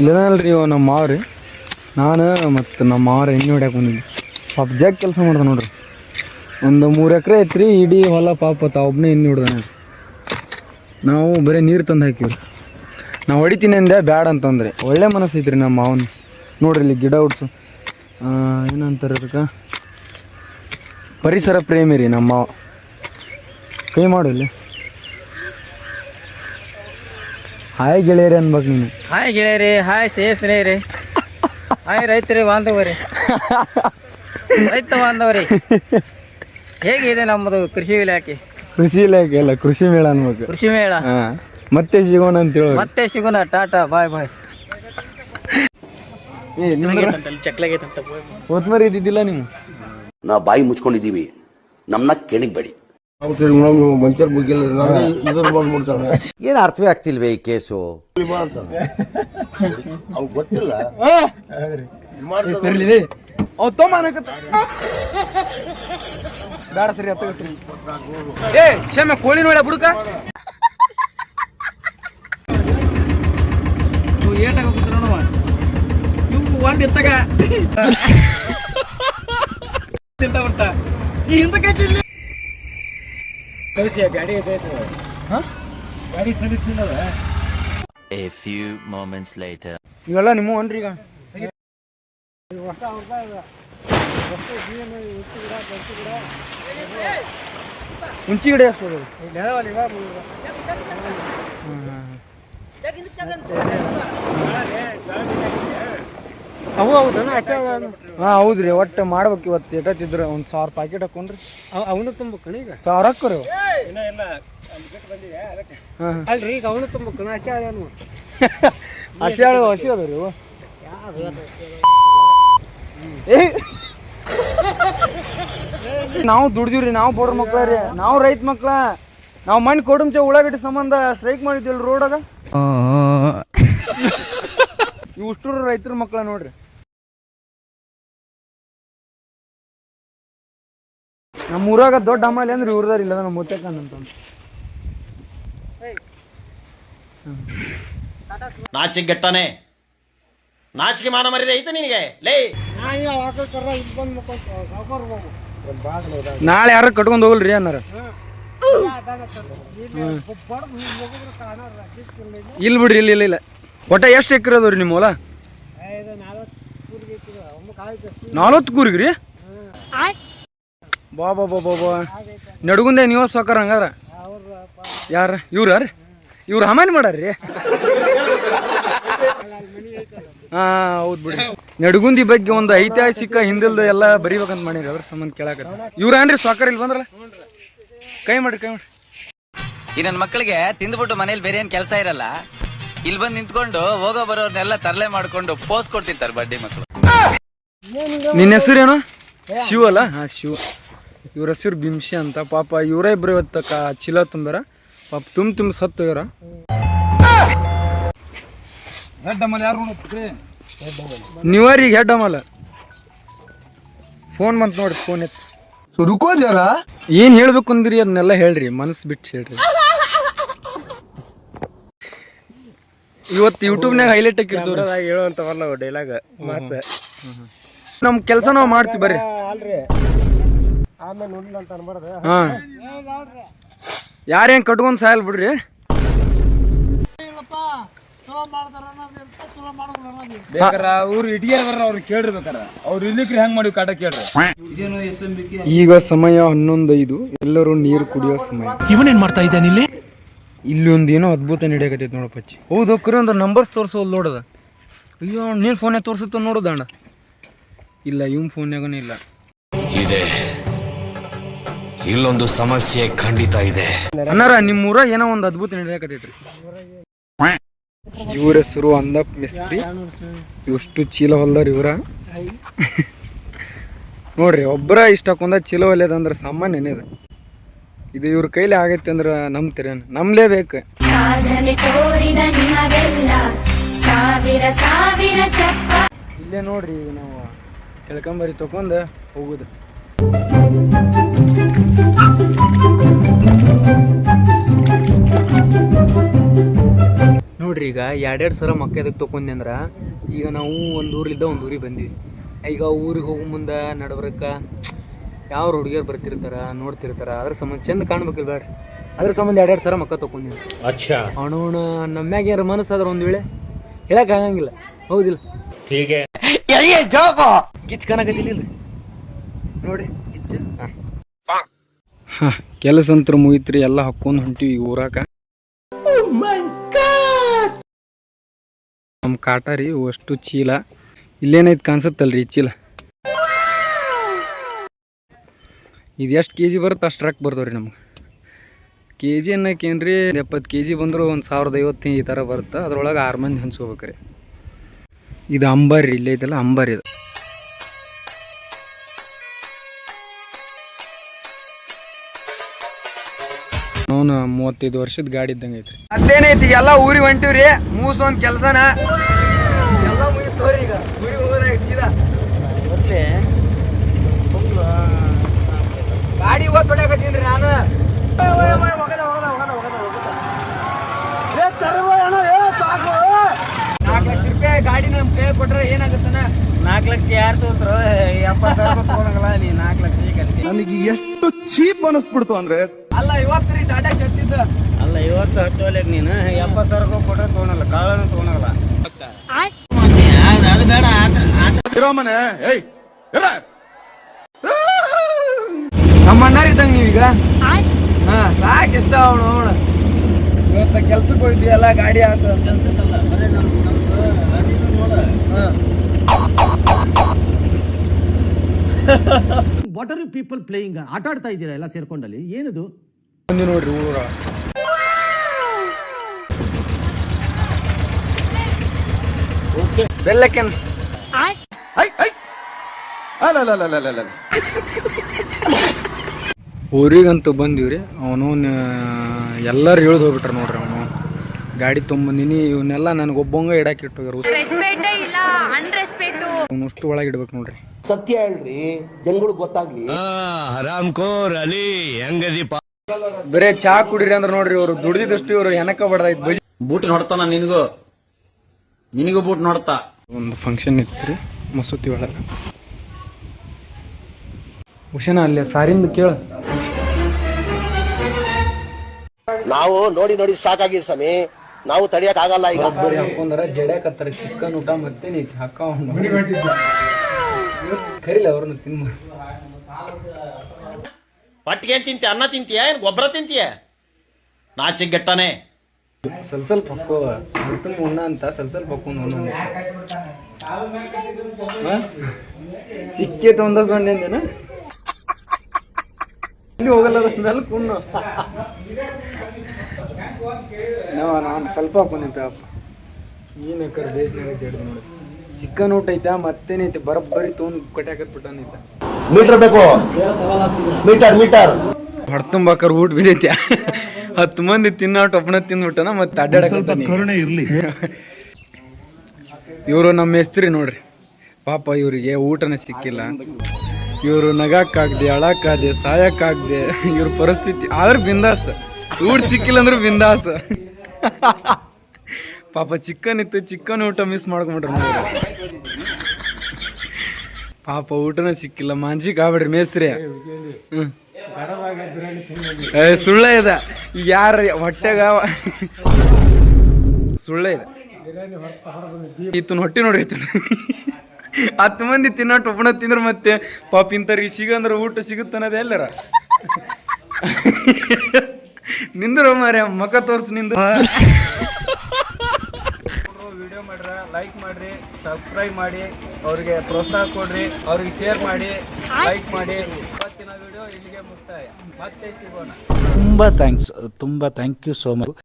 ಇಲ್ಲನಲ್ರಿ ಇವ ನಮ್ಮ ಮಾವ್ರಿ ನಾನು ಮತ್ತು ನಮ್ಮ ಮಾವ್ರ ಎಣ್ಣೆ ಹೊಡ್ಯಾಕೆ ಬಂದಿದ್ದೆ ಪಾಪ ಜಗ್ ಕೆಲಸ ಮಾಡ್ದೆ ನೋಡ್ರಿ. ಒಂದು ಮೂರು ಎಕರೆ ಐತ್ರಿ, ಇಡೀ ಹೊಲ ಪಾಪ ತಾವೊಬ್ಬನೇ ಎಣ್ಣೆ ಹೊಡ್ದಾನೆ. ನಾವು ಬರೀ ನೀರು ತಂದು ಹಾಕಿವ್ರಿ. ನಾವು ಹೊಡಿತೀನಿ ಅಂದೆ, ಬ್ಯಾಡ ಅಂತಂದ್ರೆ. ಒಳ್ಳೆ ಮನಸ್ಸು ಐತ್ರಿ ನಮ್ಮ ಮಾವನ. ನೋಡ್ರಿ ಇಲ್ಲಿ ಗಿಡ ಹುಡ್ಸು ಏನಂತಾರೆ ಅದಕ್ಕೆ? ಪರಿಸರ ಪ್ರೇಮಿ ರೀ ನಮ್ಮ ಮಾವ. ಕೈ ಮಾಡು ಇಲ್ಲಿ. ಹಾಯ್ ಗೆಳೆಯರಿ ಅನ್ಬೇಕು ನೀನು. ಹಾಯ್ ಗೆಳೆಯರಿ ಹಾಯ್ ಸೇಸ್ನೇರಿ ಹಾಯ್ ರೈತರಿ ಬಾಂಧವರಿ. ರೈತ ಬಾಂಧವರಿ. ಹೇಗಿದೆ ನಮ್ಮದು ಕೃಷಿ ಇಲಾಖೆ? ಕೃಷಿ ಇಲಾಖೆ ಅಲ್ಲ ಕೃಷಿ ಮೇಳ ಅನ್ಬೇಕು. ಕೃಷಿ ಮೇಳ? ಹಾ ಮತ್ತೆ ಸಿಗೋಣ ಅಂತ ಹೇಳಿ. ಮತ್ತೆ ಸಿಗೋಣ ಟಾಟಾ ಬಾಯ್ ಬಾಯ್. ಏ ಹೋದ್ಮರಿ ಕೊತ್ಮರಿ ಇದ್ದಿದ್ದಿಲ್ಲ ನೀವು? ನಾವು ಬಾಯಿ ಮುಚ್ಕೊಂಡಿದ್ದೀವಿ. ನಮ್ಮನ್ನ ಕೆಣಿಗ್ಬೇಡಿ. ಮಂಚರ್ ಬಗ್ಗೆ ಇದ್ರ ಬಂದ್ಬಿಡ್ತಾನೆ. ಏನು ಅರ್ಥವೇ ಆಗ್ತಿಲ್ವೇ ಈ ಕೇಸು? ಅವ್ನು ಗೊತ್ತಿಲ್ಲ. ಸರಿ ಅವ್ ಬೇಡ ಸರಿ ಏ ಕ್ಷಮ ಕೋಳಿ ನೋಡ ಬುಡುಕ? ಏಟಾಗ ಇವು ಒಂದ್ ಬರ್ತಾ? ಈ ಹಿಂದಕ್ಕೆ ಇಲ್ಲಿ ಗಾಡಿ ಗಾಡಿ ಸಲ್ಲಿಸಿಲ್ಲ ಎ ಫ್ಯೂ ಮೊಮೆಂಟ್ಸ್ later. ಇವೆಲ್ಲ ನಿಮ್ಮ ಅನ್ರಿ ಈಗ ಹುಂಚಿ ಗಿಡ ಎಷ್ಟು ಅದಾವು? ಅವು ಹೌದನ ಹಾ ಹೌದ್ರಿ ಒಟ್ಟು ಮಾಡ್ಬೇಕು ಇವತ್ತು ಎಟ್ಟತ್ತಿದ್ರು ಒಂದ್ ಸಾವಿರ ಪ್ಯಾಕೆಟ್ ಹಾಕೊಂಡ್ರಿ. ಅವನು ತುಂಬಕಣ ಈಗ? ಸಾವಿರ ಹಾಕೋರಿ ಅಲ್ರಿ ಈಗ ಅವನು ತುಂಬಕಣ ಹಸಿಯಾಳು ಅನು ಹಸಿ ಅದ್ರಿ ನಾವು ದುಡ್ದಿವ್ರಿ ನಾವು ಬಡ್ರ ಮಕ್ಳ ರೀ. ನಾವು ರೈತ ಮಕ್ಳ. ನಾವು ಮಣ್ಣು ಕೊಡುಮ್ಚ ಉಳ್ಳಾಗಡ್ಡಿ ಸಂಬಂಧ ಸ್ಟ್ರೈಕ್ ಮಾಡಿದ್ವಿ ರೋಡಾಗ ಇವು ಉಷ್ಟೂರು ರೈತರ ಮಕ್ಕಳ ನೋಡ್ರಿ. ನಮ್ಮ ಊರಾಗ ದೊಡ್ಡ ಅಮ್ಮಲಿ ಅಂದ್ರೆ ಇವ್ರದಾರ ಇಲ್ಲ ನಮ್ಮ ಮುತ್ತಕ್ಕನ್ ನಾಚಿಗೆ ಗೆಟ್ಟಾನೆ ನಾಚಿಕೆ ಮಾನ ಮರ್ಯಾದೆ ಐತೆ ನಿನಗೆ. ಲೇ. ನಾಳೆ ಯಾರು ಕಟ್ಕೊಂಡು ಹೋಗಲ್ರಿ ಅನ್ನಾರ. ಇಲ್ಲ ಬಿಡ್ರಿ ಇಲ್ಲ ಇಲ್ಲ ಇಲ್ಲ. ಒಟ್ಟ ಎಷ್ಟು ಎಕರೆ ಅದಾವ್ರಿ ನಿಮ್ಮ ಹೊಲ? ನಾಲ್ವತ್ತು ಕೂರಿಗೆ ರೀ ಬಾ ಬಾ ಬಾ ಬಾ ಬಾ. ನಡುಗುಂದೆ ನೀವು ಸಾಕಾರ ಹಂಗಾರ ಯಾರ? ಇವ್ರ ರೀ ಇವ್ರು ಹಮಾಲಿ ಮಾಡಾರ್ರಿ ಹಾ, ಹೌದು ಬಿಡಿ ನಡುಗುಂದಿ ಬಗ್ಗೆ ಒಂದು ಐತಿಹಾಸಿಕ ಹಿಂದಿಲ್ದ ಎಲ್ಲ ಬರಿಬೇಕಂತ ಮಾಡಿರಿ ಅವ್ರ ಸಂಬಂಧ ಕೇಳಾಕ ಇವ್ರ ಏನ್ರಿ ಸಾಕಾರ ಇಲ್ಲಿ ಬಂದ್ರಲ್ಲ? ಕೈ ಮಾಡ್ರಿ ಕೈ ಮಾಡ್ರಿ. ಈ ಮಕ್ಕಳಿಗೆ ತಿಂದ್ಬಿಟ್ಟು ಮನೇಲಿ ಬೇರೆ ಏನ್ ಕೆಲಸ ಇರಲ್ಲ. ಇಲ್ಲಿ ಬಂದು ನಿಂತ್ಕೊಂಡು ಹೋಗೋ ಬರೋರ್ನೆಲ್ಲ ತರಲೆ ಮಾಡ್ಕೊಂಡು ಪೋಸ್ ಕೊಡ್ತಿರ್ತಾರೆ ಬಡ್ಡಿ ಮಕ್ಕಳು ನಿನ್ನ ಹೆಸರೇನು? ಶಿವ ಅಲ್ಲ? ಹಾ ಶಿವ. ಇವ್ರ ಹೆಸರು ಬಿಂಶಿ ಅಂತ. ಪಾಪ ಇವರೇ ಇಬ್ರು ಇವತ್ತು ಕಾ ತುಂಬರ ಪಾಪ ತುಂಬ ತುಂಬ ಸತ್ತು ಇವರ ನೀವರಿಗೆ ಹೆಡ್ ಅಮಲ ಫೋನ್ ಬಂತು ನೋಡಿ ಫೋನ್ ಎತ್ತ. ರುಕೋ ಜರ. ಏನ್ ಹೇಳ್ಬೇಕು ಅಂದ್ರಿ ಅದನ್ನೆಲ್ಲ ಹೇಳ್ರಿ. ಮನಸ್ಸು ಬಿಟ್ಟು ಹೇಳ್ರಿ. ಇವತ್ತು ಯೂಟ್ಯೂಬ್ನಾಗ ಹೈಲೈಟ್ ಹಾಕಿರ್ತೀವ್ರಿ ಹೇಳುವಂತವಲ್ಲ ಡೈಲಾಗ್ ಮತ್ತೆ? ನಮ್ ಕೆಲಸ ನಾವು ಮಾಡ್ತೀವಿ ಬರ್ರಿ. ಅಲ್ರಿ. ಆಮೇಲೆ ನೋಡಿಲ್ಲ ಅಂತ ಅನ್ಬಾರ್ದು. ಹಾ. ಯಾರೇನ್ ಕಟ್ಕೊಂಡ್ ಸಾಯಲ್ ಬಿಡ್ರಿ? ಬೇಕಾರ ಅವ್ರು ಬರ್ರ ಅವ್ರಿಗೆ ಕೇಳ್ರಿ ಬೇಕಾರ ಅವ್ರು ಇರ್ಲಿಕ್ರಿ ಹೆಂಗ್ ಮಾಡಿ ಕಾಟ ಕೇಳ್ರಿ. ಈಗ ಸಮಯ ಹನ್ನೊಂದು ಐದು. ಎಲ್ಲರೂ ನೀರು ಕುಡಿಯೋ ಸಮಯ. ಇವನೇನ್ ಮಾಡ್ತಾ ಇದ್ದಾನೆ ಇಲ್ಲಿ? ಇಲ್ಲಿ ಒಂದು ಏನೋ ಅದ್ಭುತ ನಡೆಯಕತ್ತೈತೆ ನೋಡಪ್ಪ ಅಚ್ಚಿ ಹೌದು ಕರೆ ಅಂದ್ರೆ ನಂಬರ್ಸ್ ತೋರಿಸೋದು ನೋಡದ. ಅಯ್ಯೋ ನೀನು ಫೋನೇ ತೋರಿಸುತ್ತ ನೋಡೋದ ಅಣ್ಣ ಇಲ್ಲ ಇವ್ನ ಫೋನ್ಯಾಗನೇ ಇಲ್ಲ. ಇದೆ. ಇಲ್ಲೊಂದು ಸಮಸ್ಯೆ ಖಂಡಿತ ಇದೆ. ಅನ್ನಾರ ನಿಮ್ಮೂರ ಏನೋ ಒಂದು ಅದ್ಭುತ ನಡೆಯಕತ್ತೈತ್ರಿ. ಇವರ ಹೆಸರು ಅಂದಪ್ ಮಿಸ್ತ್ರಿ. ಇಷ್ಟು ಚೀಲ ಹೊಲ್ದಾರ ಇವರ ನೋಡ್ರಿ ಒಬ್ಬರ ಇಷ್ಟ ಹಾಕೊಂಡ ಚೀಲ ಹೊಲ್ಯದಂದ್ರೆ ಸಾಮಾನ್ಯ ಇದು ಇದು ಇವ್ರ ಕೈಲಿ ಆಗೈತೆ ಅಂದ್ರೆ ನಂಬ್ತೀರಿ ನಂಬಲೇಬೇಕು. ಇಲ್ಲೇ ನೋಡ್ರಿ ಈಗ ನಾವು ಕೆಳ್ಕೊಂಬರಿ ತಗೊಂಡು ಹೋಗುದು. ನೋಡ್ರಿ ಈಗ ಎರಡೆರಡು ಸಲ ಮಕ್ಕ ಎದಕ್ಕೆ ಅಂದ್ರೆ ಈಗ ನಾವು ಒಂದು ಊರ್ಲಿದ್ದ ಒಂದು ಊರಿಗೆ ಬಂದ್ವಿ. ಈಗ ಊರಿಗೆ ಹೋಗೋ ಮುಂದೆ ನಡ್ಬರ್ಕ ಯಾವ ಹುಡುಗಿಯರು ಬರ್ತಿರ್ತಾರ ನೋಡ್ತಿರ್ತಾರ ಅದ್ರ ಸಂಬಂಧ ಚಂದ ಕಾಣ್ಬೇಕಿಲ್ಲ ಬೇಡ್ರಿ ಅದ್ರ ಸಂಬಂಧ ಎರಡೆರಡು ಸರ ಮಕ್ಕ ತೊಗೊಂಡಿನಿ ಅಚ್ಚಾ. ನಮ್ಮ ಮ್ಯಾಗ ಏನಾರ ಮನಸ್ಸು ಆದ್ರೆ ಒಂದು ವೇಳೆ ಹೇಳಕ್ ಆಗಂಗಿಲ್ಲ. ಹೌದಿಲ್ಲ? ಹೀಗೆ. ಗಿಚ್ ಇಲ್ರಿ. ನೋಡ್ರಿ ಗಿಚ್ಚ. ಹಾಂ. ಕೆಲಸ ಅಂತ ಮುಗಿತ್ರಿ ಎಲ್ಲ ಹಾಕೊಂಡು ಹೊಂಟಿವಿ ಈಗ ಊರಾಕ ನಮ್ಮ ಕಾಟ ರೀ ಅಷ್ಟು ಚೀಲ. ಇಲ್ಲೇನೈತೆ ಕಾಣಿಸುತ್ತಲ್ರಿ ಈ ಚೀಲ. ಇದು ಎಷ್ಟು ಕೆ ಜಿ ಬರುತ್ತೆ ಅಷ್ಟು ರೊಕ್ಕ ಬರ್ತಾವ್ರಿ ನಮ್ಗೆ. ಕೆ ಜಿ ಅನ್ನೋಕೇನ್ರಿ ಎಪ್ಪತ್ತು ಕೆ ಜಿ ಬಂದರೂ ಒಂದು ಸಾವಿರದ ಐವತ್ತು ಈ ಥರ ಬರುತ್ತೆ. ಅದ್ರೊಳಗೆ ಆರು ಮಂದಿ ಹಂಚ್ಕೋಬೇಕ್ರಿ ಇದು ಅಂಬಾರಿ ರೀ, ಇಲ್ಲೇ ಐತಲ್ಲ, ಅಂಬಾರಿ ಇದು. ಅವನು ಮೂವತ್ತೈದು ವರ್ಷದ ಗಾಡಿ ಇದ್ದಂಗೆ ಐತ್ರಿ. ಅದೇನೈತಿ ಎಲ್ಲ ಊರಿಗೆ ಹೊಂಟಿವ್ರಿ ಮೂಸ ಒಂದು ಕೆಲಸನ. ಎಲ್ಲ ಮುಗಿತವ್ರಿ ಈಗ. ಊರಿಗೆ ಹೋಗೋದಾಗ ಸೀದಾ. ಗಾಡಿ ಇವತ್ತು ಹೊಡ್ಯಾಕತ್ತೀನಿ ನಾನು. ನಾಲ್ಕು ಲಕ್ಷ ರೂಪಾಯಿ ಗಾಡಿ ನಮ್ಮ ಕೈ ಕೊಟ್ರೆ ಏನಾಗುತ್ತನ ನಾಲ್ಕು ಲಕ್ಷ ಯಾರು ತೊಗೊಂಡ್ರು? ಎಪ್ಪತ್ತು ಸಾವಿರ ತೊಗೊಳಂಗಲ್ಲ ನೀ ನಾಲ್ಕು ಲಕ್ಷ ನನಗೆ ಎಷ್ಟು ಚೀಪ್ ಅನಿಸ್ಬಿಡ್ತು ಅಂದ್ರೆ ಅಲ್ಲ ಇವತ್ತು ರೀ ಟಾಟಾ ಶಸ್ತಿದ್ದ ಅಲ್ಲ ಇವತ್ತು ಹತ್ತು ಅಲ್ಲಿ ನೀನು ಎಪ್ಪತ್ತು ಸಾವಿರ ರೂಪಾಯಿ ಕೊಟ್ಟರೆ ತಗೊಳಲ್ಲ ಕಾಳನ್ನು ತಗೊಳಲ್ಲ ಅದು ಬೇಡ ಆತ ಇರೋಮನೆ ಏಯ್ ಇರ. ಇದ್ದಂಗ ನೀವೀಗ? ಹಾ ಸಾಕ್ ಇಷ್ಟ ಅವನು ಅವನು. ಇವತ್ತ ಕೆಲ್ಸಕ್ಕೆ ಗಾಡಿ ಆತ. ಕೆಲ್ಸಕ್ಕಲ್ಲ ಬರೀ ನಮ್ಮ ನಮ್ದು ನೋಡ what are you people playing ಆಟ ಆಡ್ತಾ ಇದ್ದೀರಾ ಎಲ್ಲ ಸೇರ್ಕೊಂಡಲ್ಲಿ? ಏನದು? ಬಂದಿ ನೋಡ್ರಿ ಊರ ಬೆಲ್ಲಕ್ಕೇನ್. ಊರಿಗಂತೂ ಬಂದೀವ್ರಿ. ಅವನು ಎಲ್ಲರೂ ಇಳಿದು ಹೋಗ್ಬಿಟ್ರ ನೋಡ್ರಿ ಅವನು. ಗಾಡಿ ತೊಗೊಂಬಂದಿನಿ ಇವನ್ನೆಲ್ಲ ನನಗೆ ಒಬ್ಬಂಗ ಇಡಕ್ಕೆ ಇಟ್ಟೋಗ್ಯಾರ ಅಷ್ಟು ಒಳಗೆ ಇಡ್ಬೇಕು ನೋಡ್ರಿ. ಸತ್ಯ ಹೇಳ್ರಿ ಜನಗಳು ಗೊತ್ತಾಗ್ಲಿ. ಹರಾಮ್ ಕೋರ್ ಅಲಿ ಹೆಂಗದಿ ಬರೇ ಚಾ ಕುಡಿರಿ ಅಂದ್ರೆ ನೋಡ್ರಿ ಇವರು. ದುಡಿದಿದಷ್ಟು ಇವರು ಹೆನಕ ಬಡ್ದಾಯ್ತು ಬಜಿ ಬೂಟ್ ನೋಡ್ತಾನ ನಿನಗೂ? ನಿನಗೂ ಬೂಟ್ ನೋಡ್ತಾ? ಒಂದು ಫಂಕ್ಷನ್ ಇತ್ತು ಮಸೂತಿ ಒಳಗೆ. ಹುಷನ ಅಲ್ಲಿ ಸಾರಿಂದ ಕೇಳು. ನಾವು ನೋಡಿ ನೋಡಿ ಸಾಕಾಗಿದೆ ಸ್ವಾಮಿ. ನಾವು ತಡಿಯಕ್ ಆಗಲ್ಲ ಈಗ. ಬರೀ ಜಡೆ ಜಡ್ಯಾಕತ್ತಾರ ಚಿಕನ್ ಊಟ ಮತ್ತೇನೈತಿ ಹಾಕೊಂಡು ಕರಿಲ್ಲ ಅವ್ರನ್ನ ತಿನ್ಮ ಪಟ್ಟಿಗೆ ಏನ್ ತಿಂತೀಯ? ಅನ್ನ ತಿಂತೀಯ? ಏನು ಗೊಬ್ಬರ ತಿಂತೀಯ? ನಾಚಿಗೆ ಗೆಟ್ಟನೆ ಸ್ವಲ್ಪ ಸ್ವಲ್ಪ ಹಾಕೋ ಹೊರ್ತನ ಉಣ್ಣ ಅಂತ ಸ್ವಲ್ಪ ಸ್ವಲ್ಪ ಹಾಕೊಂಡು ಉಣ್ಣ ಸಿಕ್ಕೇ ತೊಂದ ಸೊಂಡೆ ಅಂದೇನ ಹೋಗಲ್ಲ ಮೇಲೆ ಕುಣ್ಣು. ನಾವು ನಾನು ಸ್ವಲ್ಪ ಹಾಕೊಂಡಿದ್ದೆ ಪಾಪ. ಏನು ಕರೆ ನೋಡಿ. ಚಿಕನ್ ಊಟ ಐತ ಮತ್ತೇನೈತೆ ಬರಬ್ಬರಿ ತೊಗೊಂಡು ಕಟ್ಯಾಕತ್ ಬಿಟ್ಟಾನೈತ ಮೀಟರ್ ಬೇಕು. Metre metre. ಹೊಡ್ತುಂಬಾಕರ್ ಊಟ ಬಿದ್ದೈತಿ. ಹತ್ತು ಮಂದಿ ತಿನ್ನೋ ಒಬ್ಬನ ತಿಂದ್ಬಿಟ್ಟನ ಮತ್ತೆ ಅಡ್ಡಾಡಕ್ಕೆ ಇರ್ಲಿ. ಇವರು ನಮ್ಮ ಹೆಸ್ರಿ ನೋಡ್ರಿ. ಪಾಪ ಇವರಿಗೆ ಊಟನೇ ಸಿಕ್ಕಿಲ್ಲ. ಇವರು ನಗಕ್ಕಾಗ್ದೆ ಅಳಕ್ಕಾಗ್ದೆ ಸಾಯಕ್ಕಾಗ್ದೆ ಇವ್ರ ಪರಿಸ್ಥಿತಿ. ಆದ್ರೆ ಬಿಂದಾಸ. ಊಟ ಸಿಕ್ಕಿಲ್ಲ ಅಂದ್ರೆ ಬಿಂದಾಸ. ಪಾಪ ಚಿಕನ್ ಇತ್ತು ಚಿಕನ್ ಊಟ ಮಿಸ್ ಮಾಡ್ಕೊಂಬಿಟ್ರೆ ಪಾಪ ಊಟನೇ ಸಿಕ್ಕಿಲ್ಲ. ಮಾಂಜಿಕ್ ಆಗ್ಬಿಡ್ರಿ ಮೇಸ್ತ್ರಿ. ಏ ಸುಳ್ಳೇ ಇದೆ. ಯಾರ ಹೊಟ್ಟೆಗ ಸುಳ್ಳ ಇದೆ. ಈತನ ಹೊಟ್ಟೆ ನೋಡಿ ಈತನ. ಹತ್ತು ಮಂದಿ ತಿನ್ನೋ ಒಬ್ಬನ ತಿಂದ್ರೆ ಮತ್ತೆ ಪಾಪ ಇಂಥವ್ರಿಗೆ ಸಿಗಂದ್ರೆ ಊಟ ಸಿಗುತ್ತೆ ಅನ್ನೋದು ಎಲ್ಲರ ನಿಂದ್ರ ಮಾರ್ಯ ಮಕ ತೋರ್ಸ್ನಿಂದ. ವಿಡಿಯೋ ಮಾಡ್ರ ಲೈಕ್ ಮಾಡ್ರಿ ಸಬ್ಸ್ಕ್ರೈಬ್ ಮಾಡಿ ಅವ್ರಿಗೆ ಪ್ರೋತ್ಸಾಹ ಕೊಡ್ರಿ ಅವ್ರಿಗೆ ಶೇರ್ ಮಾಡಿ ಲೈಕ್ ಮಾಡಿ. ಇವತ್ತಿನ ವಿಡಿಯೋ ಇಲ್ಲಿಗೆ ಮುಕ್ತಾಯ. ಮತ್ತೆ ಸಿಗೋಣ. ತುಂಬಾ ಥ್ಯಾಂಕ್ಸ್ ತುಂಬಾ ಥ್ಯಾಂಕ್ ಯು ಸೋ ಮಚ್